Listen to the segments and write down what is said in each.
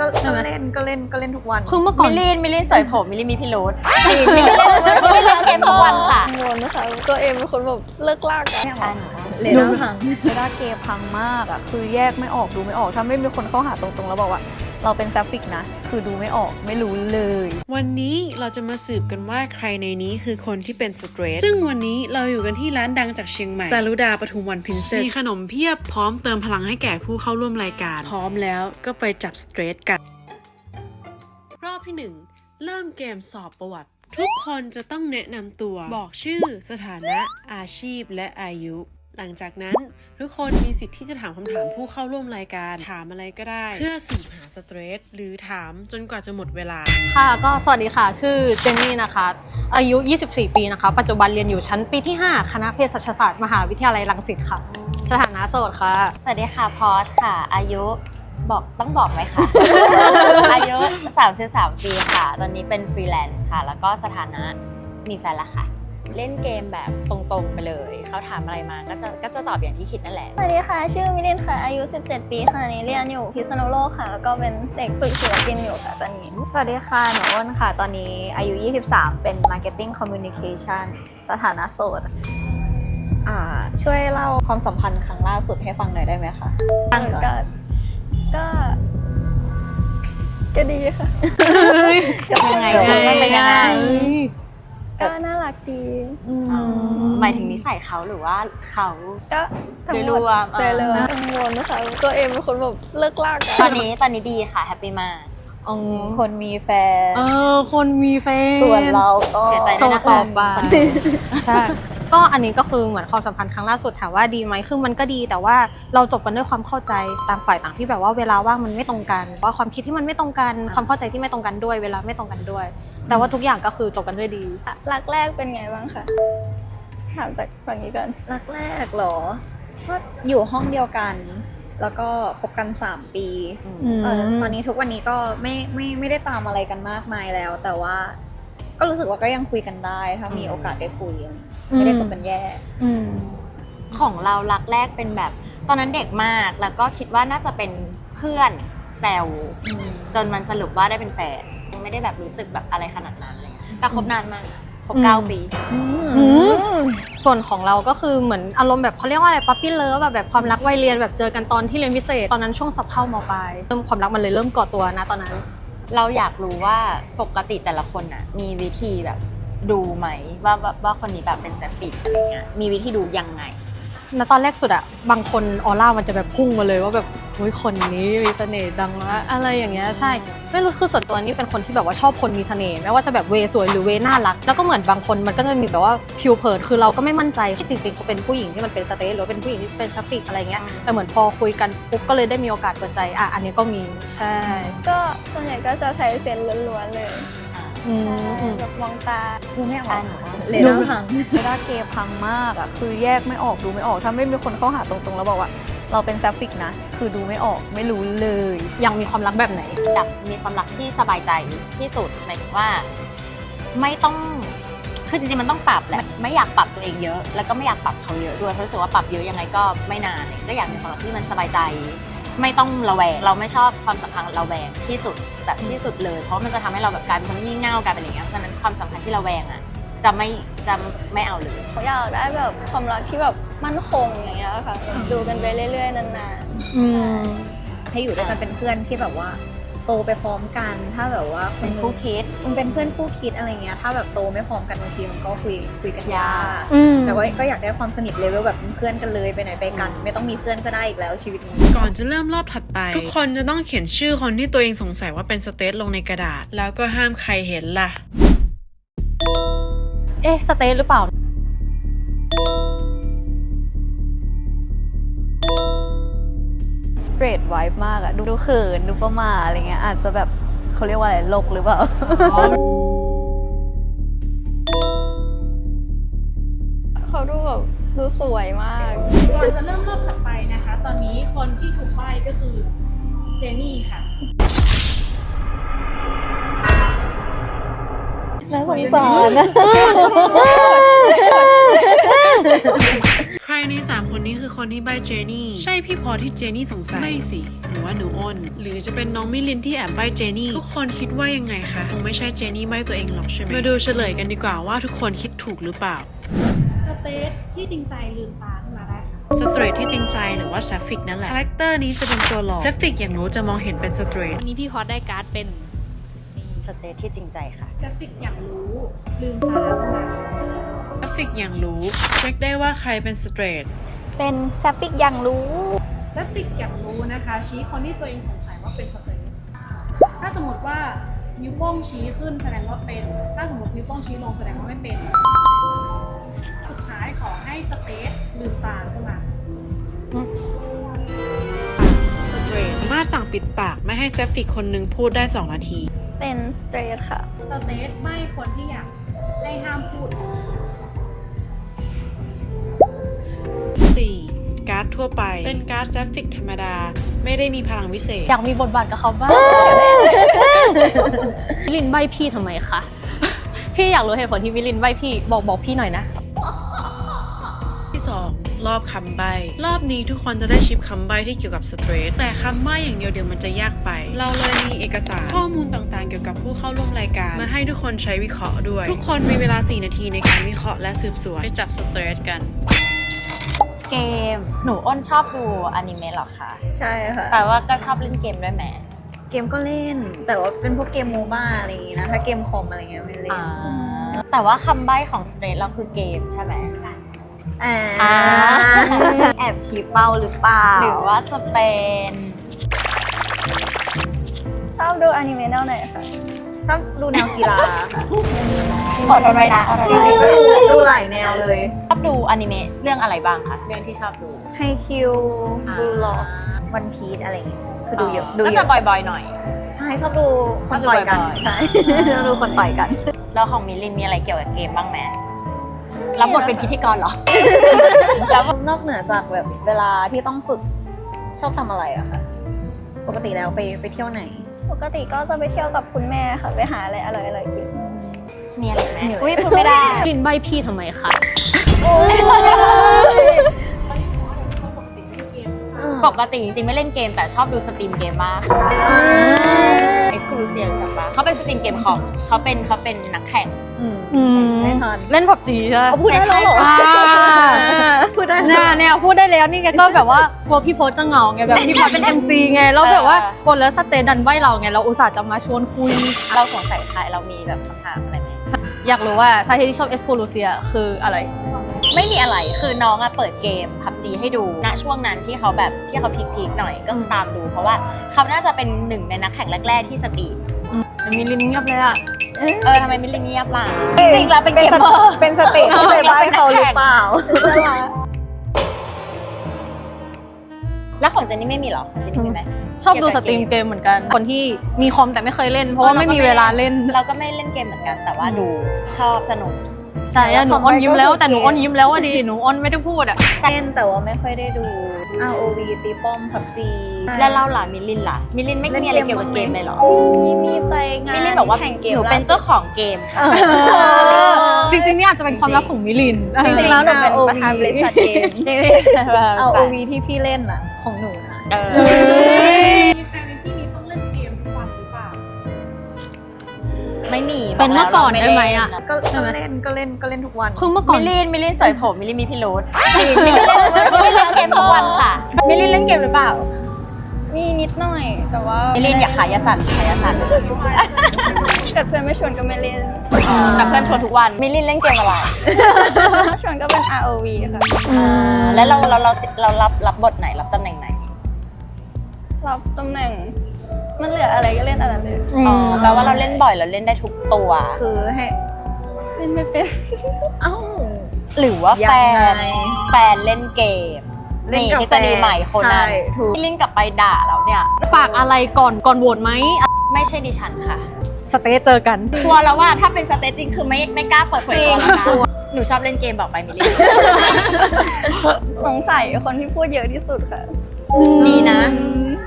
ก็ก็เล่นก็เล่นก็เล่นทุกวันคือเมื่อก่อมินลลินมิลลินสวยผมมิลลินมีพิรุธมิลลินมิลลินเล่นเกมทุกวันค่ะ กังวลนะคะตัวเองเป็นคนแบบเลิกลากอะอะเลด้าพังเรดาร์เกย์พังมากอะคือแยกไม่ออกดูไม่ออก ถ้าไม่มีคนเข้าหาตรงๆ แล้วบอกว่า เราเป็นแซฟฟิกนะ คือดูไม่ออกไม่รู้เลย วันนี้เราจะมาสืบกันว่าใครในนี้คือคนที่เป็นสเตรทซึ่งวันนี้เราอยู่กันที่ร้านดังจากเชียงใหม่ซาลูดาปทุมวันพินเซสมีขนมเพียบพร้อมเติมพลังให้แก่ผู้เข้าร่วมรายการ พร้อมแล้วก็ไปจับสเตรทกัน รอบที่ 1 เริ่มเกมสอบประวัติ ทุกคนจะต้องแนะนำตัว บอกชื่อ สถานะ อาชีพ และอายุ หลังจากนั้นทุกคนมีสิทธิ์ที่จะถามคำถามผู้เข้าร่วมรายการถามอะไรก็ได้ เพื่อสืบหาสเตรทหรือถามจนกว่าจะหมดเวลา ค่ะก็สวัสดีค่ะ ชื่อเจนนี่นะคะ อายุ 24 ปีนะคะ ปัจจุบันเรียนอยู่ชั้นปีที่ 5 คณะเภสัชศาสตร์มหาวิทยาลัยรังสิตค่ะ สถานะโสดค่ะ สวัสดีค่ะพอชค่ะ อายุบอกต้องบอกไหมคะ อายุ 33 ปีค่ะ ตอนนี้เป็นฟรีแลนซ์ค่ะ แล้วก็สถานะมีแฟนและค่ะ เล่นเกมแบบตรงๆไปเลย เขาถามอะไรมาก็จะก็จะตอบอย่างที่คิดนั่นแหละ สวัสดีค่ะ ชื่อมิลินค่ะ อายุ 17 ปีค่ะนี้เรียนอยู่พิษณุโลกค่ะ แล้วก็เป็นเด็กฝึกศิลปินอยู่ค่ะตอนนี้ สวัสดีค่ะ หนูอ้นค่ะ ตอนนี้อายุ 23 เป็น Marketing Communication สถานะโสดอ่าช่วยเล่าความสัมพันธ์ครั้งล่าสุดให้ฟังหน่อยได้ไหมคะตั้งก่อนก็ก็ก็ดีค่ะยังไงซิมันเป็นยังไง ก็น่ารักดีอืมหมายถึงนิสัยเขาหรือว่าเขาก็ทั้งหมโดดยรวมโดยรวมอ่ากังวลนะคะตัวเองเป็นคนแบบเลิกลากอะตอนนี้ตอนนี้ดีค่ะแฮปปี้มากอืมคนมีแฟน เออ คนมีแฟน ส่วนเราก็เสียใจโสด้วยดนะต่คะอไปคนอื่นใช่ก็อันนี้ก็คือเหมือนความสัมพันธ์ครั้งล่าสุดถามว่าดีไหมคือมันก็ดี แต่ว่าเราจบกันด้วยความเข้าใจต่างฝ่ายต่างที่แบบว่าเวลาว่างมันไม่ตรงกันว่าความคิดที่มันไม่ตรงกัน ความเข้าใจที่ไม่ตรงกันด้วย เวลาไม่ตรงกันด้วย แต่ว่าทุกอย่างก็คือจบกันด้วยดี รักแรกเป็นไงบ้างคะถามจากฝั่งนี้ก่อน รักแรกเหรอ ก็อยู่ห้องเดียวกัน แล้วก็คบกัน 3 ปีเออตอนนี้ทุกวันนี้ก็ไม่ไม่ไม่ได้ตามอะไรกันมากมายแล้ว แต่ว่าก็รู้สึกว่าก็ยังคุยกันได้ ถ้ามีอืมโอกาสได้คุยอะไรไม่ได้จบกันแย่ อืม ของเรารักแรกเป็นแบบ ตอนนั้นเด็กมากแล้วก็คิดว่าน่าจะเป็นเพื่อนแซวจนมันสรุปว่าได้เป็นแฟนยัง ไม่ได้แบบรู้สึกแบบอะไรขนาดนั้นเลยแต่คบนานมากคบอืมเก้าปี อืมส่วนของเราก็คือเหมือนอารมณ์แบบเขาเรียกว่าอะไรปั๊ปปี้เลิฟแบบแบบความรักวัยเรียนแบบเจอกันตอนที่เรียนพิเศษ ตอนนั้นช่วงสอบเข้ามปลายเริ่มความรักมันเลยเริ่มก่อตัวนะตอนนั้น เราอยากรู้ว่าปกติแต่ละคนน่ะมีวิธีแบบดูไหมว่าว่าว่าคนนี้แบบเป็นแซฟฟิกอะไรเงี้ยมีวิธีดูยังไง แล้วตอนแรกสุดอะบางคนออร่ามันจะแบบพุ่งมาเลยว่าแบบอุ้ยคนนี้มีเสน่ห์ดังนะอะไรอย่างเงี้ยใช่ไม่รู้คือส่วนตัวนี่เป็นคนที่แบบว่าชอบคนมีเสน่ห์ไม่ว่าจะแบบเวสวยหรือเวน่ารัก แล้วก็เหมือนบางคนมันก็จะมีแบบว่าผิวเผินคือเราก็ไม่มั่นใจที่จริงๆเขาเป็นผู้หญิงที่มันเป็นสเตทหรือเป็นผู้หญิงที่เป็นซัฟฟิกอะไรเงี้ยแต่เหมือนพอคุยกันปุ๊บก็เลยได้มีโอกาสเปิดใจอะอันนี้ก็มีใช่ก็ส่วนใหญ่ก็จะใช้เซนล้วนๆเลย อืมอืมแบบมองตาดูไม่ออกอ่าหนูเลด้าพังเรดาร์เกย์พังมากอะคือแยกไม่ออกดูไม่ออก ถ้าไม่มีคนเข้าหาตรงๆ แล้วบอกว่า เราเป็นแซฟฟิกนะ คือดูไม่ออกไม่รู้เลย ยังมีความรักแบบไหน อยากมีความรักที่สบายใจที่สุดหมายถึงว่า ไม่ต้องคือจริงๆมันต้องปรับแหละไม่อยากปรับตัวเองเยอะ แล้วก็ไม่อยากปรับเขาเยอะด้วยเพราะรู้สึกว่าปรับเยอะยังไงก็ไม่นานเนี่ยก็อยากมีความรักที่มันสบายใจ ไม่ต้องระแวง เราไม่ชอบความสัมพันธ์ระแวงที่สุดแบบที่สุดเลย เพราะมันจะทำให้เราแบบกลายเป็นคนงี่เง่ากลายเป็นอย่างเงี้ยเพราะฉะนั้นความสัมพันธ์ที่ระแวงอะจะไม่จะไม่เอาเลยอยากได้แบบความรักที่แบบมั่นคงอย่างเงี้ยค่ะแบบดูกันไปเรื่อยๆนานอืม ให้อยู่ด้วยกันเป็นเพื่อนที่แบบว่า โตไปพร้อมกัน ถ้าแบบว่าคเป็นนหนึคู่งคิดมันเป็นเพื่อนคู่คิดอะไรเงี้ย ถ้าแบบโตไม่พร้อมกันบางทีมันก็คุยคุยกันยากอืมแต่ว่าก็อยากได้ความสนิทเลเวลแบบเป็นเพื่อนกันเลยไปไหนไปกัน ไม่ต้องมีเพื่อนก็ได้อีกแล้วชีวิตนี้ ก่อนจะเริ่มรอบถัดไป ทุกคนจะต้องเขียนชื่อคนที่ตัวเองสงสัยว่าเป็นสเตทลงในกระดาษ แล้วก็ห้ามใครเห็นล่ะ เอ๊ะสเตทหรือเปล่า เตรทไวฟ์มากอะดูดูเขินดูประหมาอะไรเงี้ยอาจจะแบบเขาเรียกว่าอะไรโลกหรือเปล่าๆเขาดูแบบดูสวยมาก ก่อนจะเริ่มรอบถัดไปนะคะ ตอนนี้คนที่ถูกใบ้ก็คือเจนี่ค่ะน่าสงสารนะ ใครในสามคนนี้คือคนที่ใบเจนี่ ใช่พี่พอที่เจนี่สงสัย ไม่สิ หรือว่าหนูอ้น หรือจะเป็นน้องมิลินที่แอบใบเจนี่ ทุกคนคิดว่ายังไงคะ คงไม่ใช่เจนี่ใบตัวเองหรอกใช่ไหม มาดูเฉลยกันดีกว่าว่าทุกคนคิดถูกหรือเปล่า สเตทที่จริงใจลืมตาขึ้นมาได้ค่ะ สเตรทที่จริงใจหรือว่าเซฟิกนั่นแหละ คาแรคเตอร์นี้จะเป็นตัวหลอกเซฟิกอย่างรู้จะมองเห็นเป็นสเตรทวันนี้พี่พอดได้การ์ดเป็นสเตทที่จริงใจค่ะ จะฟิกอย่างรู้ลืมตาขึ้นมา ฟิกอย่างรู้ เช็คได้ว่าใครเป็นสเตรทเป็นแซฟฟิกยังรู้สติกอย่างรู้นะคะ ชี้คนที่ตัวเองสงสัยว่าเป็นสเตทถ้าสมมติว่านิ้วโป้งชี้ขึ้นแสดงว่าเป็น ถ้าสมมตินิ้วโป้งชี้ลงแสดงว่าไม่เป็น สุดท้ายขอให้สเตทลืมตาขึ้นมาสเตรทสามารถสั่งปิดปากไม่ให้เซฟิกคนหนึ่งพูดได้ 2 นาที เป็นสเตรทค่ะสเตทไม่คนที่อยากให้ห้ามพูด 4. การ์ดทั่วไป เป็นการ์ดเซฟิกธรรมดา ไม่ได้มีพลังวิเศษ อยากมีบทบาทกับเขาบ้างมิลินใบพี่ทำไมคะ พี่อยากรู้เหตุผลที่มิลินใบพี่บอกบอกพี่หน่อยนะ ที่2รอบคำใบ้รอบนี้ทุกคนจะได้ชิปคำใบ้ที่เกี่ยวกับสเตรทแต่คำใบ้อย่างเดียวเดี๋ยวมันจะยากไป เราเลยมีเอกสารข้อมูลต่างๆ เกี่ยวกับผู้เข้าร่วมรายการ มาให้ทุกคนใช้วิเคราะห์ด้วย ทุกคนมีเวลา 4 นาทีในการวิเคราะห์และสืบสวนไปจับสเตรทกัน เกม หนูอ้นชอบดูอนิเมะเหรอคะใช่ค่ะ แปลว่าก็ชอบเล่นเกมด้วยไหมเกมก็เล่น แต่ว่าเป็นพวกเกมโมบ้าอะไรอย่างงี้นะ ถ้าเกมคอมอะไรเงี้ยไม่เล่นอ่าแต่ว่าคำใบ้ของสเตทเราคือเกมใช่ไหม อ่าอ่า แอบชี้เป้าหรือเปล่าหรือว่าจะเป็นชอบดูอนิเมะแนวไหนคะช อบดูแนวกีฬาค่ะอดทนไว้นะอดทนทีไว้นี้ก็นะดูดูหลายแนวเลย ชอบดูอนิเมะเรื่องอะไรบ้างคะเรื่องที่ชอบดูให้คิวบูล็อกวันพีซอะไรอย่างเงี้ยคือดูเยอะดูก็เยจะอะบ่อยๆหน่อย ใช่ชอบดูคนต่อยกันชอบดูบ่อยๆ ใช่ ชอบดูคนต่อยกัน แล้วของมิลลินมีอะไรเกี่ยวกับเกมบ้างไหมรับบทเป็นพิธีกรเหรอ แล้วนอกเหนือจากแบบเวลาที่ต้องฝึกชอบทำอะไรอะคะปกติแล้วไปไปเที่ยวไหนป กติก็จะไปเที่ยวกับคุณแม่ค่ะ ไปหาอะไรอร่อยๆกิน มีอะไรไหมเหนื่อยอุ้ยพูดไม่ได้มิลินใบพี่ทำไมคะปกติจริงๆไม่เล่นเกมแต่ชอบดูสตรีมเกมมากอ่าเอ็กซ์คลูเซียรู้จักปะเขาเป็นสตรีมเกมของเขาเป็นเขาเป็นนักแข่ง อืมอืมไม่ทัน เล่นผับจีใช่ไหมเอาพูดได้แล้วเหรอ อ่าพูดได้ เนี่ยเนี่ยพูดได้แล้วนี่ไงก็แบบว่ากลัวพี่โพสจะเหงาไงแบบพี่พอสเป็น MC ไงแล้วแบบว่าเออคนแล้วสเตนดันใบเราไงเราอุตส่าห์จะมาชวนคุย เราสงสัยใครเรามีแบบคำถามอะไรไหมอยากรู้ว่าสาเหตุที่ชอบเอสโ l ลูเซียคืออะไร ไม่มีอะไรคือน้องอะเปิดเกมพับจีให้ดูณช่วงนั้นที่เขาแบบที่เขาพีคๆหน่อยก็ตามดู เพราะว่าเขาน่าจะเป็นหนึ่งในนักแข่งแรก ๆ ที่สตรีมมีลินเงียบเลยอะ เออทำไมมิลลิเงียบล่ะ จริงๆแล้วเป็นเป็นเกมสเมอร์เป็นสเตจที่ไปใบ้เขาหรือเปล่า แล้วของเจนนี่ไม่มีเหรอของเจนนี่มีไหม ชอบดูสตรีมเกมเหมือนกัน คนที่มีคอมแต่ไม่เคยเล่น เพราะว่าไม่มีเวลาเล่น เราก็ไม่เล่นเกมเหมือนกัน แต่ว่าดูชอบสนุกใช่อะหนูอ้อนยิ้มแล้วคอมไว้ก็คือแต่หนูอ้อนยิ้มแล้วอะดีหนูอ้อนไม่ได้พูดอะเล่นแต่ว่าไม่ค่อยได้ดู ROV ตีป้อมพับจีแล้วเราล่ะมิลลินล่ะ มิลลินไม่เล่นมีอะไรเกมเกี่ยวกับบ้างไหมเกมเลยเหรอ มีมีไปงานมิลลินบอกว่าแข่งเกมหนูเป็นล่าสุดเจ้าของเกมค่ะจริงๆนี่อาจจะเป็นความลับของมิลินจริงๆแล้วหนูเป็นประธานบริษัทเกม ROV ที่พี่เล่นอะของหนูนะ ไม่มีเป็นเมื่อก่อนได้ไหมอะก็ก็เล่นก็เล่นก็เล่นทุกวันคือเมื่อก่อมินลลินมิลลินสวยผมมิลลินมีพิรุธมิลลินมิลลินเล่นเกมทุกวันค่ะมิลลินเล่นเกมหรือเปล่า มีนิดหน่อย แต่ว่ามิลลินอย่าขายยาสั่นขายยาสั่นเกิดเพื่อนไม่ชวนก็ไม่เล่นแต่เพื่อนชวนทุกวันมิลลินเล่นเกมอะไรถ้าชวนก็เป็น ROV ค่ะอ่าแล้วเราเราเราเรารับรับบทไหนรับตำแหน่งไหนรับตำแหน่ง มันเหลืออะไรก็เล่นอันนั้นเลยอ๋อแปลว่าเราเล่นบ่อยเราเล่นได้ทุกตัว คือให้เล่นไม่เป็นเอ้าหรือว่าแฟยังนไงแฟนเล่นเกมเล่นนี่กับทฤษฎีแฟนใหม่คนนั้นใช่ถูกมิลลินกลับไปด่าเราเนี่ยฝากอะไรก่อนก่อนโหวตไหมไม่ใช่ดิฉันค่ะ สเตจเจอกันกลัวแล้วว่าถ้าเป็นสเตจจริงคือไม่ไม่กล้าเปิดเผยตัวแล้วนะจริงหนูชอบเล่นเกมบอกไปมิลลินสงสัยคนที่พูดเยอะที่สุดค่ะ ดีนะ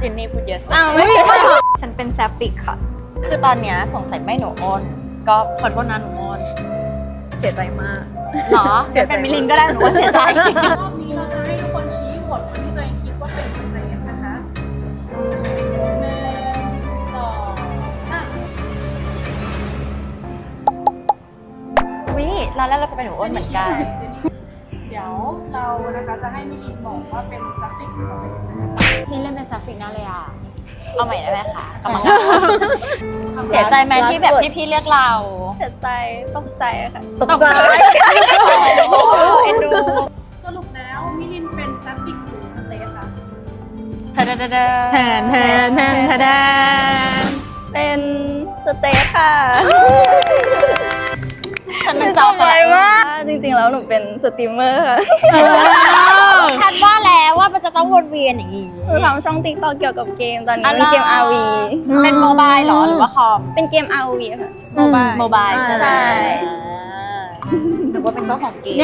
จินนี่พูดเยอะอ้าวไม่ใช่ฉันเป็นแซฟฟิกค่ะ คือตอนเนี้ยสงสัยไม่หนูอ้น ก็ขอโทษนะหนูอ้นเสียใจมาก เหรอเสียใจเป็นมิลินก็ได้หนูว่าเสียใจ รอบนี้เราจะให้ทุกคนชี้โหวตคนที่ตัวเองคิดว่าเป็นสเตรทนะคะหนึ่งสองสามวิร้านแรกเราจะไปหนูอ้นเหมือนกัน นะคะจะให้มิลินบอกว่าเป็น suffix หรือ suffix พี่เล่นเป็นซัฟฟิกน่าเลยอะ เอาใหม่ได้ไหมคะกรรมการเสียใจไหมที่แบบพี่ๆเลือกเราเสียใจตกใจค่ะตกใจโอ้เอ็นดูสรุปแล้วมิลินเป็น suffix หรือ stress คะเธอเดเดเดแทนแทนแทนแทนเป็นสเตทค่ะฉันเป็นจอสสไลวยด์มาก จริงๆ แล้วหนูเป็นสตรีมเมอร์ค่ะทันว่าแล้วว่ามันจะต้องวนเวียนอย่างนี้ หนูทำช่องติ๊กต็อกเกี่ยวกับเกมตอนนี้อ๋อเป็นเกม RV เป็นโมบายเหรอหรือว่าคอม เป็นเกม RV ค่ะ โมบาย โมบายใช่ไหมใช่อ่าถือว่าเป็นเจ้าของเกม